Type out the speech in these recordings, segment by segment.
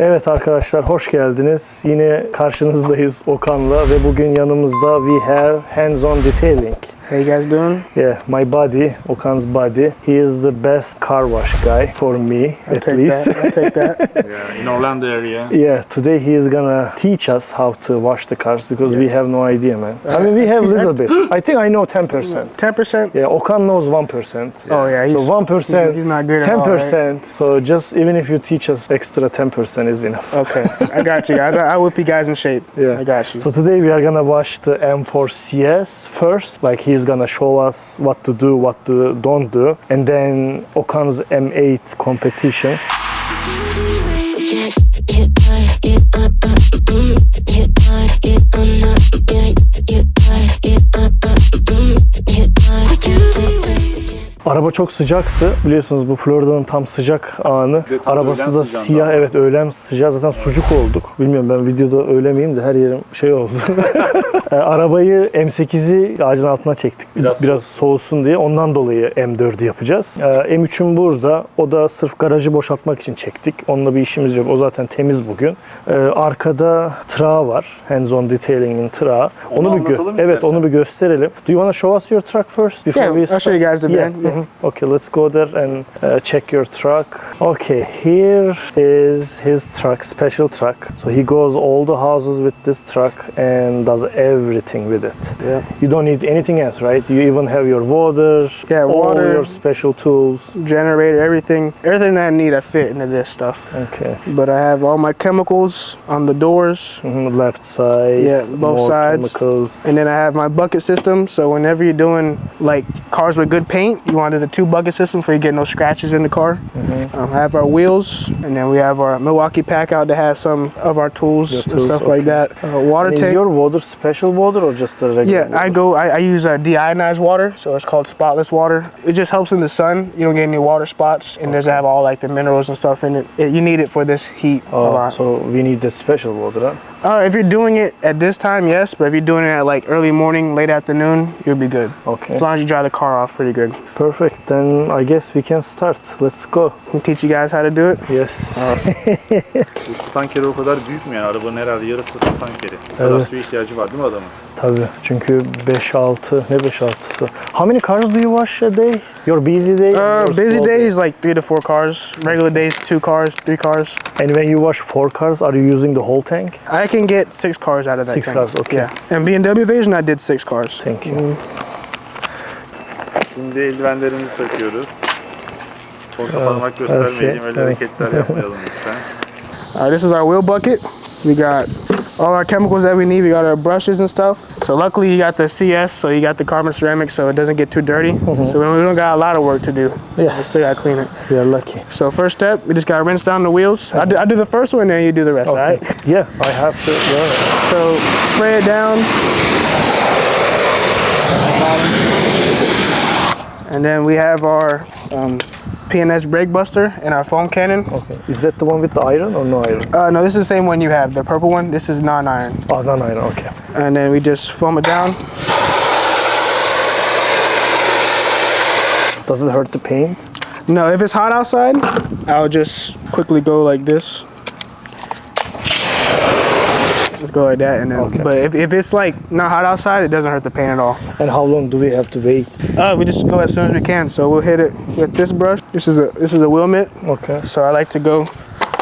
Evet arkadaşlar hoş geldiniz. Yine karşınızdayız Okan'la ve bugün yanımızda we have hands-on detailing. How you guys doing? Yeah, my buddy, Okan's buddy, He is the best car wash guy for me I at take least. that. I take that. Yeah, in Orlando area. Yeah, today he is gonna teach us how to wash the cars because we have no idea, man. I mean, we have a little bit. I think I know 10%. Ten percent. Yeah, Okan knows 1%. Oh yeah, he's, So 1%, he's, he's not good at all, right? 10%. So just even if you teach us extra 10% is enough. Okay, I got you guys. I, I whip you guys in shape. Yeah. I got you. So today we are gonna wash the M4 CS first. Like he's gonna show us what to do, what to don't do, and then Okan's M8 competition. Araba çok sıcaktı. Biliyorsunuz bu Florida'nın tam sıcak anı. de tam Arabası da siyah. ama. Evet öğlen sıcağı zaten sucuk olduk. Bilmiyorum ben videoda öyle miyim de her yerim şey oldu. E, Arabayı M8'i ağacın altına çektik. Biraz, Biraz soğusun diye. Ondan dolayı M4'ü yapacağız. E, M3'ün burada. O da sırf garajı boşaltmak için çektik. Onunla bir işimiz yok. O zaten temiz bugün. E, arkada tırağı var. Hands-on detailing'in tırağı. Onu bir gö- Evet istersen. onu bir gösterelim. Do you want to show us your truck first? Before Yeah, we I'll start? show you guys the Yeah. van. Yeah. Mhm. Okay, let's go there and uh, check your truck. Okay, here is his truck, special truck. So he goes all the houses with this truck and does everything with it. Yeah. You don't need anything else, right? You even have your water, Yeah, all water. your special tools. Generator, everything, everything that I need, I fit into this stuff. Okay, But I have all my chemicals on the doors, Mhm, left side. Yeah, both more sides. Chemicals. and then I have my bucket system. So whenever you're doing like cars with good paint, you want do the two bucket system so you get no scratches in the car. Mm-hmm. Um, I have our wheels, and then we have our Milwaukee pack out that has some of our tools, Your and tools, stuff like that. Uh, water Is tank. your water special water or just a regular? Yeah, I go. I, I use uh, deionized water, so it's called spotless water. It just helps in the sun. You don't get any water spots, and doesn't have all like the minerals and stuff in it. It- you need it for this heat a Oh, lot. so we need that special water, huh? Uh, if you're doing it at this time, yes, but if you're doing it at like early morning, late afternoon, you'll be good. Okay. As long as you dry the car off pretty good. Perfect. Then I guess we can start. Let's go. Can teach you guys how to do it. Yes. Bu su tankeri o kadar büyük mü yani? Arabanın herhalde yarısı su tankeri. Bu kadar Evet. suya ihtiyacı var değil mi adamın? Tabii. Çünkü 5-6 ne 5-6'sı? How many cars do you wash a day? Your busy day? Uh, Your busy slow day? days like three to four cars. Regular days, two cars, three cars. And when you wash four cars, are you using the whole tank? I can get six cars out of that Six tank. cars, okay. Yeah, and BMW version, I did six cars. Thank you. Şimdi eldivenlerimizi takıyoruz. Orta Evet, parmak göstermeyelim, şey, öyle hareketler yapmayalım lütfen. All right, this is our wheel bucket. We got all our chemicals that we need. We got our brushes and stuff. So luckily you got the CS, so you got the carbon ceramic, so it doesn't get too dirty. Mm-hmm. So we don't got a lot of work to do. Yeah. We still gotta clean it. We are lucky. So first step, we just gotta rinse down the wheels. I do, I do the first one, then you do the rest. Okay. right. Yeah, I have to learn it. So spray it down. And then we have our um, PNS brake buster and our foam cannon. Okay. Is that the one with the iron or no iron? Uh, no, this is the same one you have, the purple one. This is non-iron. Oh, non-iron. Okay. And then we just foam it down. Does it hurt the paint? No, if it's hot outside, I'll just quickly go like this. Let's go like that, and then. Okay. But if, if it's like not hot outside, it doesn't hurt the paint at all. And how long do we have to wait? Uh, we just go as soon as we can. So we'll hit it with this brush. This is a this is a wheel mitt. Okay. So I like to go.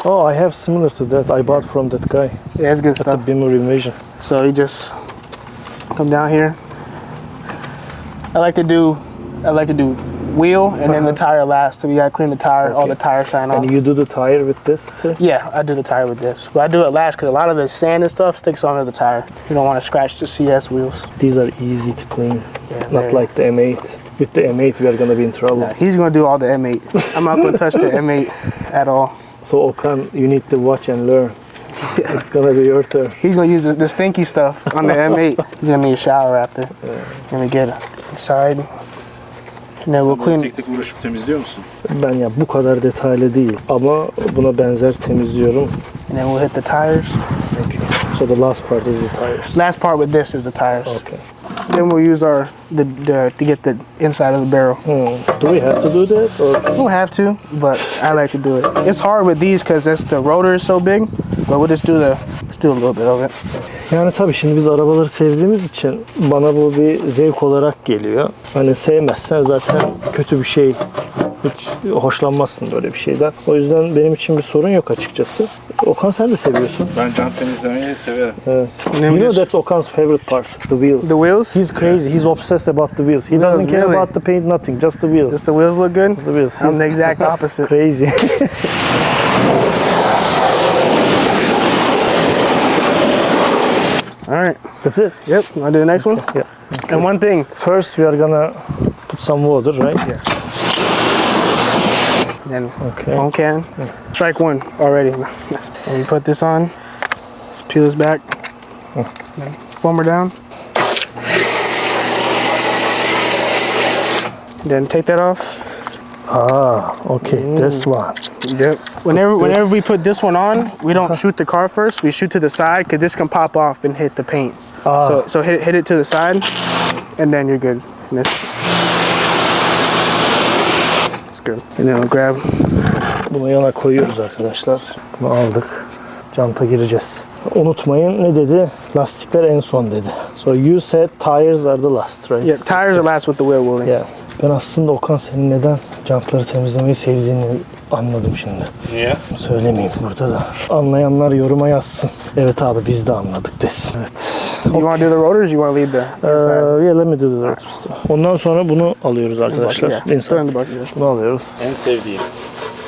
Oh, I have similar to that. I bought from that guy Yeah, it's good at the stuff. Beamer Invasion. So you just come down here. I like to do, I like to do wheel and then the tire last. So we gotta clean the tire, all Uh-huh. The tire shine off. And you do the tire with this too? Yeah, I do the tire with this. But I do it last because a lot of the sand and stuff sticks onto the tire. You don't want to scratch the CS wheels. These are easy to clean, Yeah, not like the M8. With the M8, we are gonna be in trouble. Nah, he's gonna do all the M8. I'm not gonna touch the M8 at all. So Okan, you need to watch and learn. Yeah. It's gonna be your turn. He's gonna use the, the stinky stuff on the M8. He's gonna need a shower after. Let me get inside. And then we'll Bunu clean. tek tek uğraşıp temizliyor musun? Ben ya bu kadar detaylı değil ama buna benzer temizliyorum. And then we'll hit the tires. Thank you. So the last part is the tires. Last part with this is the tires. Okay. Then we'll use our the, the to get the inside of the barrel. Hmm. Do we have to do that? Or? You don't have to, but I like to do it. It's hard with these because it's the rotor is so big, but we'll just do the let's do a little bit of it. Yani tabii şimdi biz arabaları sevdiğimiz için bana bu bir zevk olarak geliyor. Hani sevmezsen zaten kötü bir şey hiç hoşlanmazsın böyle bir şeyden. O yüzden benim için bir sorun yok açıkçası. Okan sen de seviyorsun. Ben jant temizlemeyi severim. Evet. Ne You know biliyorsun? that's Okan's favorite part, the wheels. The wheels? He's crazy. He's obsessed about the wheels. He doesn't care really? about the paint, nothing, just the wheels. Does the wheels look good? The wheels. I'm He's the exact opposite. crazy. All right. That's it. Yep. I'll do the next one. Yeah. And one thing, First we are gonna put some water, right? Yeah. Then Okay. foam can. Strike one already. and we put this on. Just peel this back. Then foam her down. Then take that off. Ah, okay. This one. Yep. Whenever whenever we put this one on, we don't shoot the car first. We shoot to the side because this can pop off and hit the paint. Ah. So so hit hit it to the side, and then you're good. Good. And then we'll grab. Bunu yana koyuyoruz arkadaşlar. Bunu aldık. Canta gireceğiz. Unutmayın ne dedi? Lastikler en son dedi. So you said tires are the last, right? Yeah, tires are last with the wheel wheeling. Yeah. Ben aslında Okan senin neden jantları temizlemeyi sevdiğini anladım şimdi. Niye? Söylemeyeyim burada da. Anlayanlar yoruma yazsın. Evet abi biz de anladık desin. Evet. You want to do the rotors? You want to leave the Ee, inside? yeah, let me do the rest. Ondan sonra bunu alıyoruz arkadaşlar. yeah, throw in İnsan. the bucket. yeah. Bunu alıyoruz. En sevdiğim.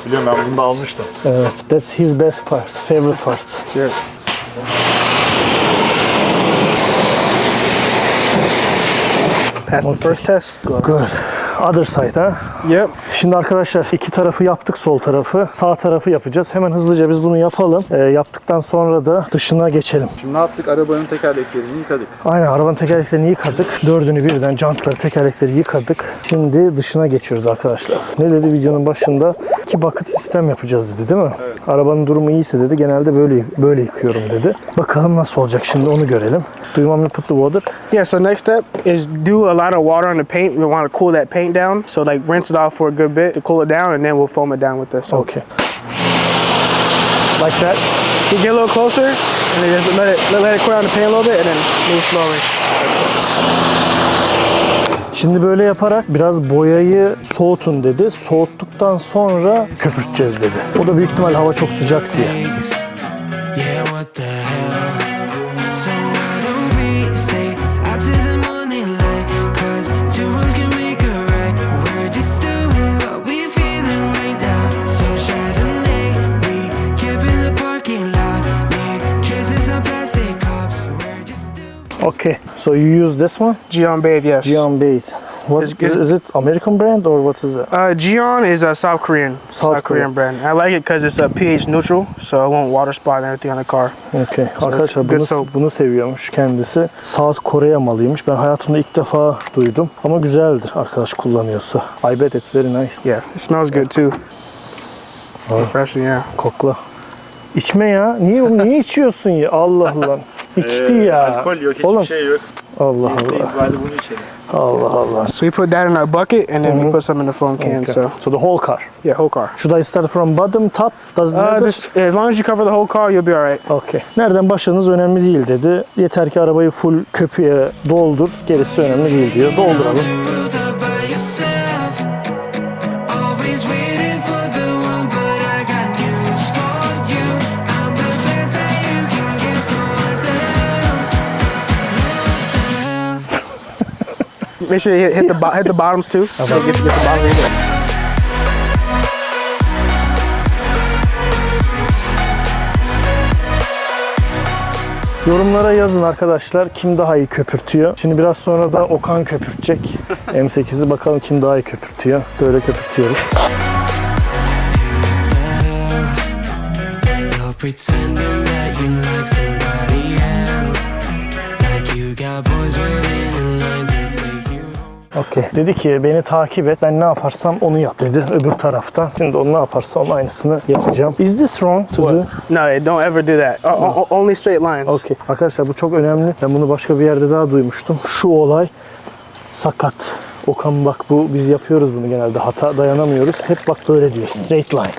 Biliyorum ben bunu da almıştım. Evet. That's his best part. Favorite part. Yeah. Pass the first test. Good. Other side ha. Yep. Şimdi arkadaşlar iki tarafı yaptık sol tarafı. Sağ tarafı yapacağız. Hemen hızlıca biz bunu yapalım. Ee, yaptıktan sonra da dışına geçelim. Şimdi ne yaptık? Arabanın tekerleklerini yıkadık. Aynen arabanın tekerleklerini yıkadık. Dördünü birden jantları tekerlekleri yıkadık. Şimdi dışına geçiyoruz arkadaşlar. Ne dedi videonun başında? İki bucket sistem yapacağız dedi değil mi? Arabanın durumu iyiyse dedi. Genelde böyle böyle yıkıyorum dedi. Bakalım nasıl olacak şimdi onu görelim. Do you want me to put the water? Yeah, so next step is do a lot of water on the paint. We want to cool that paint down. So like rinse it off for a good bit to cool it down and then we'll foam it down with the soap. Okay. Like that. You get a little closer and then just let it let, let it cool down the paint a little bit and then move slowly. Şimdi böyle yaparak biraz boyayı soğutun dedi. Soğuttuktan sonra köpürteceğiz dedi. O da büyük ihtimal hava çok sıcak diye. Okay. So you use this one? Gion Bathe, yes. Gion Bait. What Is- is, is- it American brand or what is it? Uh, Gion is a South Korean, South, Korean. Korean brand. I like it because it's a pH neutral, so it won't water spot and everything on the car. Okay. Arkadaşlar good bunu, soap. bunu seviyormuş kendisi. South Korea malıymış. Ben hayatımda ilk defa duydum. Ama güzeldir arkadaş kullanıyorsa. I bet it's very nice. Yeah, it smells good too. Refreshing, yeah. Kokla. İçme ya. Niye niye içiyorsun ya? Allah Allah. Cık, İçti ya. Ee, Alkol yok, hiçbir Oğlum. şey yok. Allah Allah. itibariyle bunu içelim. Allah Allah. So we put that in our bucket and then we put some in the foam can. Okay. So So the whole car. yeah, whole car. Should I start from bottom, top? Doesn't Uh, matter. just, as long as you cover the whole car, you'll be all right. Okay. Nereden başladığınız önemli değil dedi. Yeter ki arabayı full köpüğe doldur. Gerisi önemli değil diyor. Dolduralım. Make sure you hit, hit the bo- hit the bottoms too. So get, get the bottom right. Yorumlara yazın arkadaşlar kim daha iyi köpürtüyor. Şimdi biraz sonra da Okan köpürtecek. M8'i bakalım kim daha iyi köpürtüyor. Böyle köpürtüyoruz. You're pretending that you like somebody Okey. Dedi ki beni takip et. Ben ne yaparsam onu yap dedi öbür taraftan. Şimdi o ne yaparsa onun aynısını yapacağım. Is this wrong to do? No, don't ever do that. O- o- only straight lines. Okey. Arkadaşlar bu çok önemli. Ben bunu başka bir yerde daha duymuştum. Şu olay sakat. Okan bak bu biz yapıyoruz bunu genelde. Hata dayanamıyoruz. Hep bak böyle diyor. Straight line.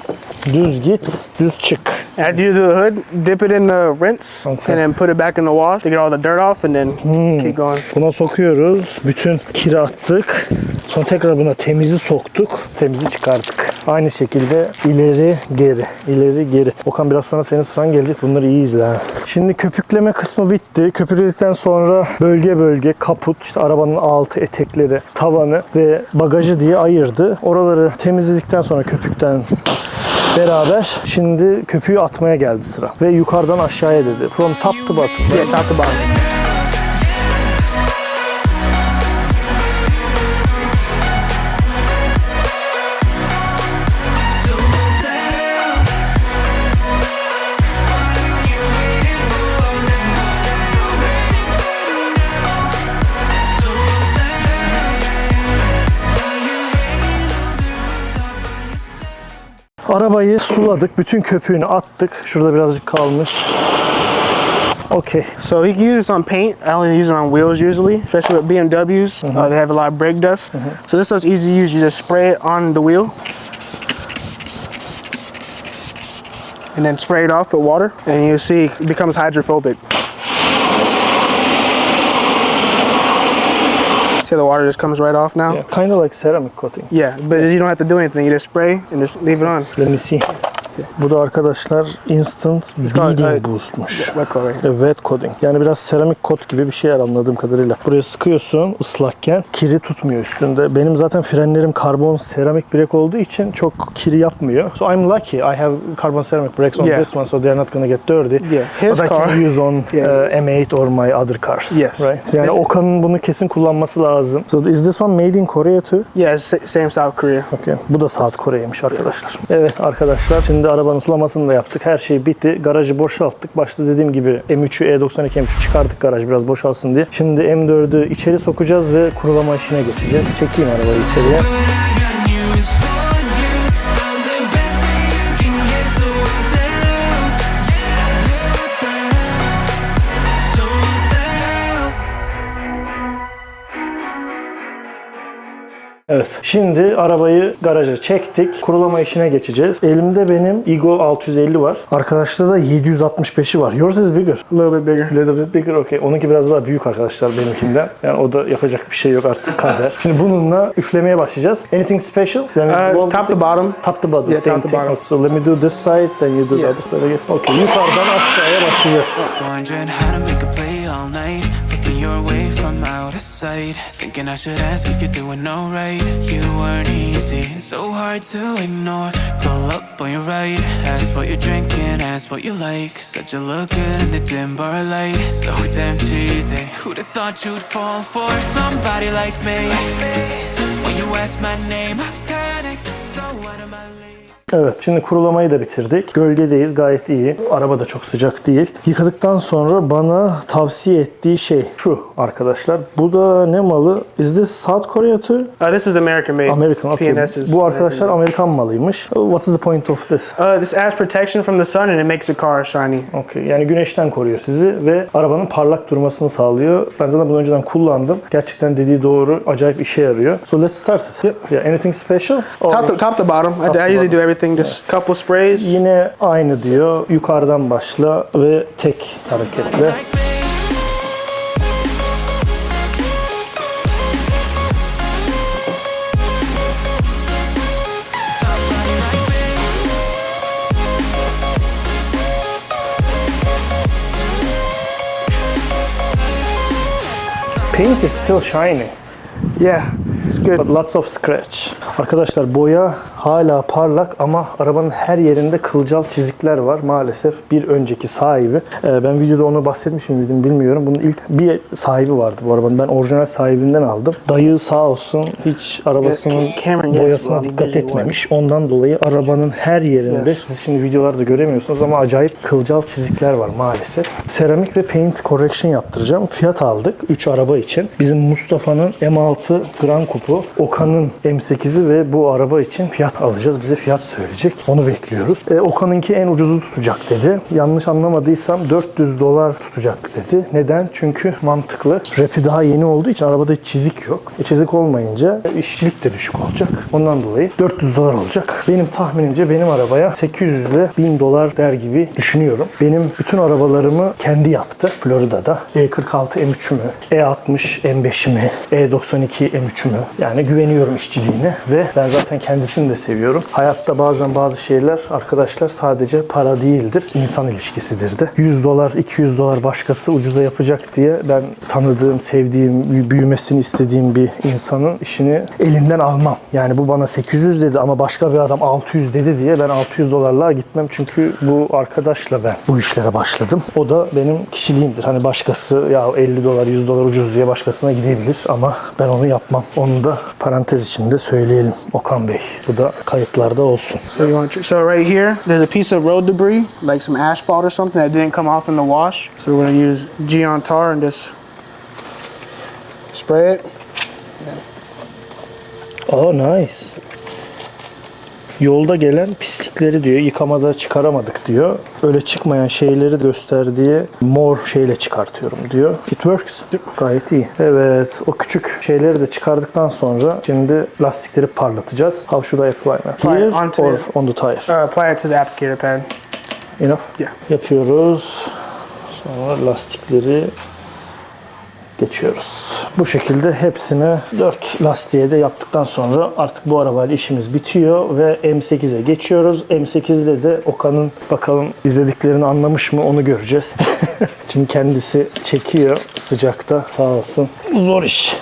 Düz git, düz çık. After you do the hood, dip it in the rinse Okay. and then put it back in the wash to get all the dirt off and then keep going. Buna sokuyoruz. Bütün kiri attık. Sonra tekrar buna temizi soktuk. Temizi çıkarttık. Aynı şekilde ileri geri, ileri geri. Okan biraz sonra senin sıran gelecek. Bunları iyi izle. Şimdi köpükleme kısmı bitti. Köpükledikten sonra bölge bölge kaput, işte arabanın altı, etekleri, tavanı ve bagajı diye ayırdı. Oraları temizledikten sonra köpükten beraber şimdi köpüğü atmaya geldi sıra. Ve yukarıdan aşağıya dedi. From top to bottom. Yeah, top to bottom. Arabayı suladık. Bütün köpüğünü attık. Şurada birazcık kalmış. Okey. So you can use this on paint. I only use it on wheels usually, especially with BMWs. Uh, they have a lot of brake dust. So this stuff's easy to use. You just spray it on the wheel. And then spray it off with water. And you'll see it becomes hydrophobic. See the water just comes right off now? Yeah, kind of like ceramic coating. Yeah, but you don't have to do anything. You just spray and just leave it on. Let me see. Bu da arkadaşlar instant bleeding boostmuş. Wet coating. Yani biraz seramik kot gibi bir şey anladığım kadarıyla. Buraya sıkıyorsun ıslakken kiri tutmuyor üstünde. Benim zaten frenlerim karbon seramik brake olduğu için çok kiri yapmıyor. So I'm lucky. I have carbon ceramic brakes on Yeah. this one so they are not gonna get dirty. Yeah, his But I car- can use on Yeah. uh, M8 or my other cars. Yes. Right? Yani This- Okan'ın bunu kesin kullanması lazım. So is this one made in Korea too? Yeah, same South Korea. Okay. Bu da South Kore'ymiş arkadaşlar. Evet arkadaşlar şimdi arabanın sulamasını da yaptık. Her şey bitti. Garajı boşalttık. Başta dediğim gibi M3'ü E92 M3'ü çıkardık garaj biraz boşalsın diye. Şimdi M4'ü içeri sokacağız ve kurulama işine geçeceğiz. Çekeyim arabayı içeriye. Evet. Şimdi arabayı garaja çektik. Kurulama işine geçeceğiz. Elimde benim Igo 650 var. Arkadaşta da 765'i var. Yours is bigger. A little bit bigger. Little bit bigger, okay. Onunki biraz daha büyük arkadaşlar benimkinden. Yani o da yapacak bir şey yok artık kader. Şimdi bununla üflemeye başlayacağız. Anything special? Yani Uh, top to bottom. Top to bottom, Yeah, same top to thing. bottom. So let me do this side, then you do the Yeah. other side, I guess. Okay, yukarıdan aşağıya başlayacağız. Wondering how to make a play all night. From out of sight. Thinking I should ask if you're doing alright. You weren't easy, so hard to ignore. Pull up on your right. Ask what you're drinking, ask what you like. Said you look good in the dim bar light. So damn cheesy. Who'd have thought you'd fall for somebody like me? When you asked my name, I panicked. So what am I leaving? Evet, şimdi kurulamayı da bitirdik. Gölgedeyiz, gayet iyi. Araba da çok sıcak değil. Yıkadıktan sonra bana tavsiye ettiği şey şu arkadaşlar. Bu da ne malı? Is this South Korea too? Uh, this is American made. American, okay. PNS is Bu arkadaşlar Amerikan malıymış. What's the point of this? Uh, this adds protection from the sun and it makes the car shiny. Okay. Yani güneşten koruyor sizi ve arabanın parlak durmasını sağlıyor. Ben zaten bunu önceden kullandım. Gerçekten dediği doğru. Acayip işe yarıyor. So let's start it. Yeah, anything special? Or- Top to, top to bottom. I, Top to I usually do everything just couple sprays. Yine aynı diyor. Yukarıdan başla ve tek hareketle. Paint is still shiny. Yeah, it's good. But lots of scratch. Arkadaşlar boya hala parlak ama arabanın her yerinde kılcal çizikler var. Maalesef bir önceki sahibi. Ee, ben videoda onu bahsetmiş miydim bilmiyorum. Bunun ilk bir sahibi vardı bu arabanın. Ben orijinal sahibinden aldım. Dayı sağ olsun hiç arabasının boyasına dikkat etmemiş. Ondan dolayı arabanın her yerinde siz şimdi videolarda göremiyorsunuz ama acayip kılcal çizikler var maalesef. Seramik ve paint correction yaptıracağım. Fiyat aldık 3 araba için. Bizim Mustafa'nın M6 Grand Coupe'u, Okan'ın M8'i ve bu araba için fiyat alacağız. Bize fiyat söyleyecek. Onu bekliyoruz. E, Okan'ınki en ucuzu tutacak dedi. Yanlış anlamadıysam 400 dolar tutacak dedi. Neden? Çünkü mantıklı. Refi daha yeni olduğu için arabada hiç çizik yok. E, çizik olmayınca işçilik de düşük olacak. Ondan dolayı 400 dolar olacak. Benim tahminimce benim arabaya 800 ile 1000 dolar der gibi düşünüyorum. Benim bütün arabalarımı kendi yaptı. Florida'da. E46 M3'ümü, E60 M5'imi, E92 M3'ümü. Yani güveniyorum işçiliğine ve ben zaten kendisini de seviyorum. Hayatta bazen bazı şeyler arkadaşlar sadece para değildir. insan ilişkisidir de. 100 dolar, 200 dolar başkası ucuza yapacak diye ben tanıdığım, sevdiğim, büyümesini istediğim bir insanın işini elinden almam. Yani bu bana 800 dedi ama başka bir adam 600 dedi diye ben 600 dolarla gitmem. Çünkü bu arkadaşla ben bu işlere başladım. O da benim kişiliğimdir. Hani başkası ya 50 dolar 100 dolar ucuz diye başkasına gidebilir ama ben onu yapmam. Onu da parantez içinde söyleyelim Okan Bey. Bu da kayıtlarda olsun. So you want to, so right here, there's a piece of road debris, like some asphalt or something that didn't come off in the wash. So we're gonna use Geon tar and just spray it. Oh nice. Yolda gelen pislikleri diyor yıkamada çıkaramadık diyor. Öyle çıkmayan şeyleri gösterdiği mor şeyle çıkartıyorum diyor. It works. Gayet iyi. Evet o küçük şeyleri de çıkardıktan sonra şimdi lastikleri parlatacağız. How should I apply? Apply Here onto or the- on the tire? Uh, apply it to the applicator pad. Enough. Yeah. Yapıyoruz. Sonra lastikleri geçiyoruz. Bu şekilde hepsini 4 lastiğe de yaptıktan sonra artık bu arabayla işimiz bitiyor ve M8'e geçiyoruz. M8'de de Okan'ın bakalım izlediklerini anlamış mı onu göreceğiz. Şimdi kendisi çekiyor sıcakta sağ olsun. Zor iş.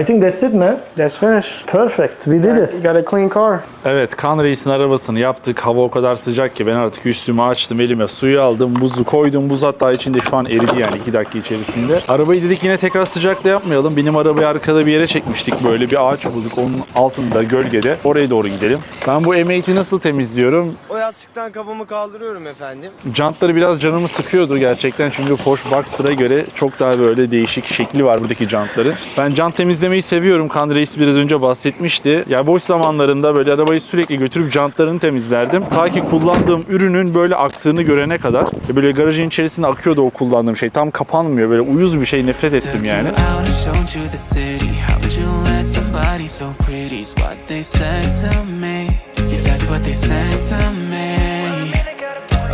I think that's it man. That's finished. Perfect. We did it. You got a clean car. Evet Kan Reis'in arabasını yaptık. Hava o kadar sıcak ki ben artık üstümü açtım elime suyu aldım buzu koydum. Buz hatta içinde şu an eridi yani 2 dakika içerisinde. Arabayı dedik yine tekrar sıcakla yapmayalım. Benim arabayı arkada bir yere çekmiştik böyle bir ağaç bulduk onun altında gölgede. Oraya doğru gidelim. Ben bu M8'i nasıl temizliyorum? O yastıktan kafamı kaldırıyorum efendim. Jantları biraz canımı sıkıyordu gerçekten çünkü Porsche Boxster'a göre çok daha böyle değişik şekli var buradaki jantları. Ben jant temizlemeyi seviyorum. Kan Reis biraz önce bahsetmişti. Ya boş zamanlarında böyle arabayı sürekli götürüp jantlarını temizlerdim. Ta ki kullandığım ürünün böyle aktığını görene kadar. Ya Böyle garajın içerisinde akıyordu o kullandığım şey. Tam kapanmıyor. Böyle uyuz bir şey nefret ettim yani.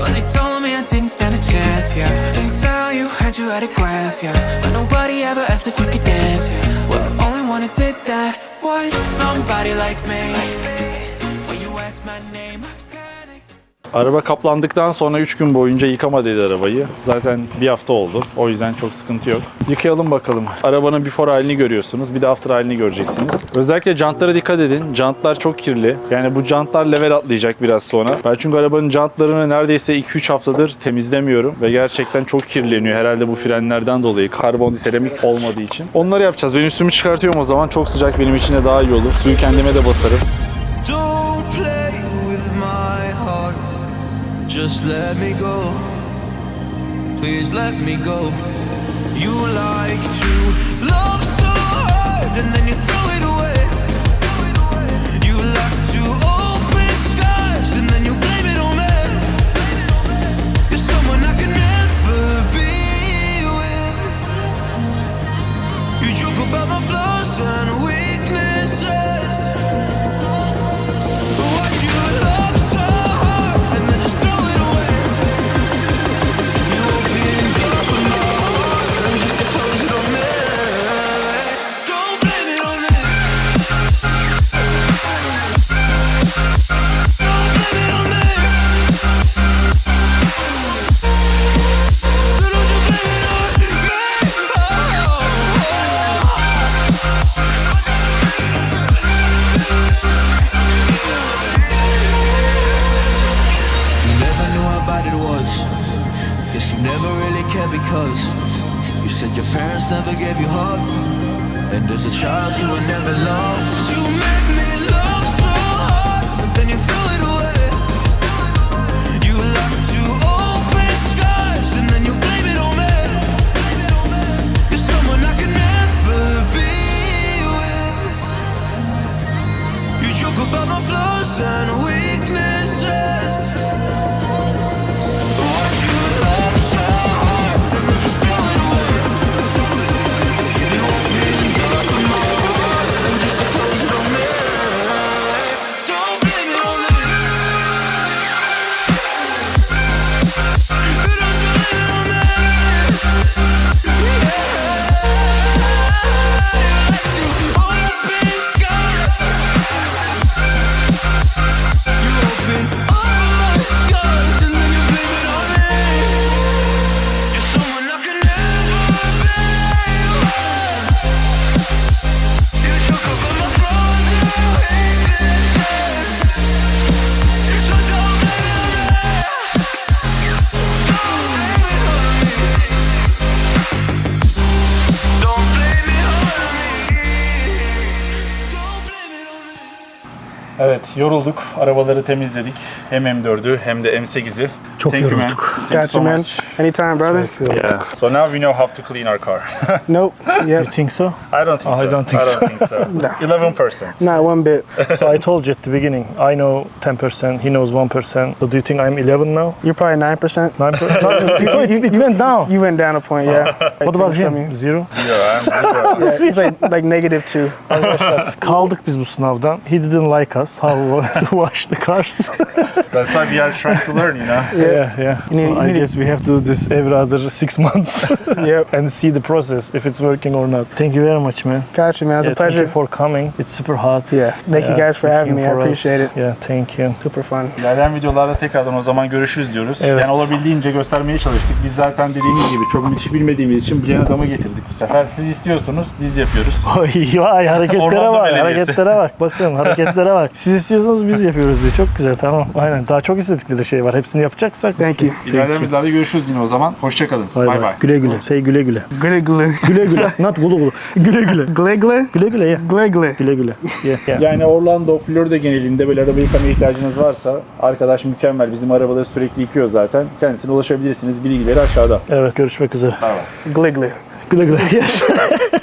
Well, they told me I didn't stand a chance, yeah. Face value had you at a glance, yeah. But nobody ever asked if you could dance, yeah. Well, only one who did that was somebody like me. Araba kaplandıktan sonra 3 gün boyunca yıkama dedi arabayı. Zaten bir hafta oldu. O yüzden çok sıkıntı yok. Yıkayalım bakalım. Arabanın before halini görüyorsunuz. Bir de after halini göreceksiniz. Özellikle jantlara dikkat edin. Jantlar çok kirli. Yani bu jantlar level atlayacak biraz sonra. Ben çünkü arabanın jantlarını neredeyse 2-3 haftadır temizlemiyorum. Ve gerçekten çok kirleniyor. Herhalde bu frenlerden dolayı. Karbon seramik olmadığı için. Onları yapacağız. Ben üstümü çıkartıyorum o zaman. Çok sıcak benim için de daha iyi olur. Suyu kendime de basarım. Just let me go. Please let me go. You like to love so hard and then you throw it away. And as a child, you were never loved. You made me love so hard, but then you threw it away. You like to open skies, and then you blame it on me. You're someone I could never be with. You joke about my flaws and yorulduk. Arabaları temizledik. Hem M4'ü hem de M8'i. Çok Thank you, man. yorulduk. Thank you Got so you, man. much. Anytime, brother. Yeah. So now we know how to clean our car. Nope. Yep. You think so? I don't think I so. don't think I don't think so. No. 11%. Not one bit. so I told you at the beginning, I know 10%, he knows 1%. So do you think I'm 11 now? You're probably nine percent. 9%? so it, it went down. You went down a point, yeah. What about him? Zero? Zero, I'm zero. Yeah, he's like like negative two. Arkadaşlar kaldık biz bu sınavdan. He didn't like us, how to wash the cars. That's why we are trying to learn, you know. yeah, yeah. So I guess we have to do this every other six months Yep. and see the process if it's working or not. Thank you very much, man. Got you, man. It was Yeah, a thank pleasure. you for coming. It's super hot. Yeah. Thank you Yeah, guys for having me. I appreciate it. Yeah, thank you. Super fun. İlerleyen videolarda tekrardan o zaman görüşürüz diyoruz. Evet. Yani olabildiğince göstermeye çalıştık. Biz zaten dediğimiz gibi çok müthiş bilmediğimiz için bilen adamı getirdik bu sefer. Siz istiyorsunuz, biz yapıyoruz. Ay vay hareketlere bak, Belediyesi. hareketlere bak. Bakın hareketlere bak. Siz istiyorsanız biz yapıyoruz diyor. Çok güzel tamam. Aynen. Daha çok istedikleri şey var. Hepsini yapacaksak. Thank you. İlerleyen videolarda görüşürüz yine o zaman. Hoşçakalın. Bay Bay bay. Güle güle. Say güle güle. Gle gle. Güle güle. Not gulu gulu. Güle güle. Güle güle ya. Gle gle. Güle güle. Yeah. yeah. Yani Orlando, Florida genelinde böyle araba yıkamaya ihtiyacınız varsa arkadaş mükemmel. Bizim arabaları sürekli yıkıyor zaten. Kendisine ulaşabilirsiniz. Bilgileri aşağıda. Evet görüşmek üzere. Bay bay. Gle gle. Güle güle. Yes.